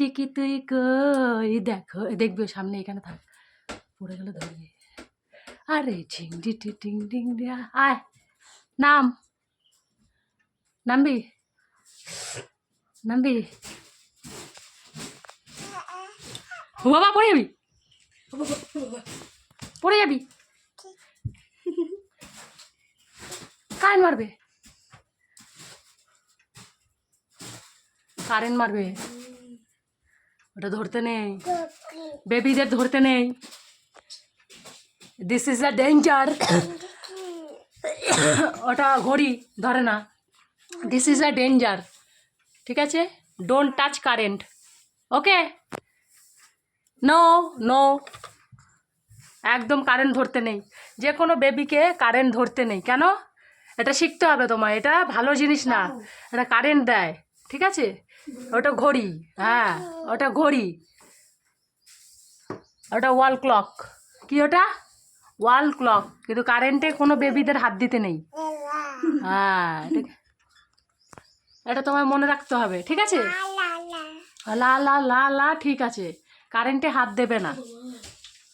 টিকি তুই কই? দেখো, দেখবে সামনে এখানে থাক। পড়ে গেলে ধরবে আরে ঝিং ডি টি টিং টিং ডিয়া আয়, নাম। নামবি। নামবি। ও বাবা, পড়ে যাবি। পড়ে যাবি। কারেন্ট মারবে। কারেন্ট মারবে। ওটা ধরতে নেই। বেবিদের ধরতে নেই। দিস ইজ আ ডেঞ্জার ওটা ঘড়ি ধরে না। দিস ইজ আ ডেঞ্জার ঠিক আছে? Don't touch current okay no no একদম কারেন্ট ধরতে নেই। যে কোনো বেবিকে কারেন্ট ধরতে নেই। কেন? এটা শিখতে হবে তোমায়। এটা ভালো জিনিস না। এটা কারেন্ট দেয়। ঠিক আছে? ওটা ঘড়ি হ্যাঁ ওটা ঘড়ি। ওটা ওয়াল ক্লক কি ওটা? ওয়াল ক্লক কিন্তু কারেন্টে কোনো বেবিদের হাত দিতে নেই। হ্যাঁ এটা তোমায় মনে রাখতে হবে, ঠিক আছে? লা লা লা লা ঠিক আছে। কারেন্টে হাত দেবে না।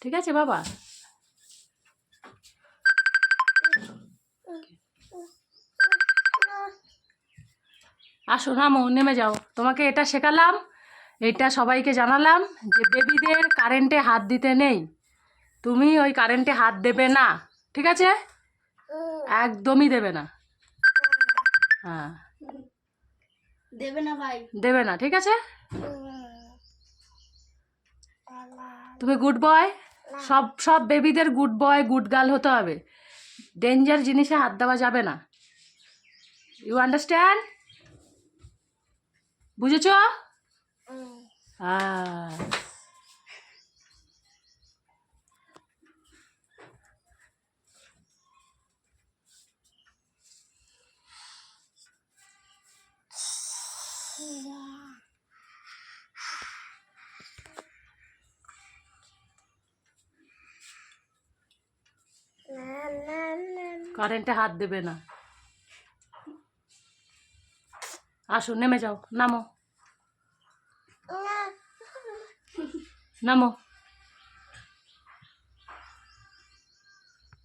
ঠিক আছে, বাবা? আসো নামো নেমে যাও। তোমাকে এটা শেখালাম এটা সবাইকে জানালাম যে বেবিদের কারেন্টে হাত দিতে নেই। তুমি ওই কারেন্টে হাত দেবে না ঠিক আছে? একদমই দেবে না। হ্যাঁ। দেবে না ভাই। দেবে না ঠিক আছে? তুমি গুড বয় সব সব বেবিদের গুড বয় গুড গার্ল হতে হবে। ডেঞ্জার জিনিসে হাত দেওয়া যাবে না। ইউ আন্ডারস্ট্যান্ড বুঝেছ? হ্যাঁ কারেন্টে হাত দেবে না। আসো নেমে যাও নামো। নামো।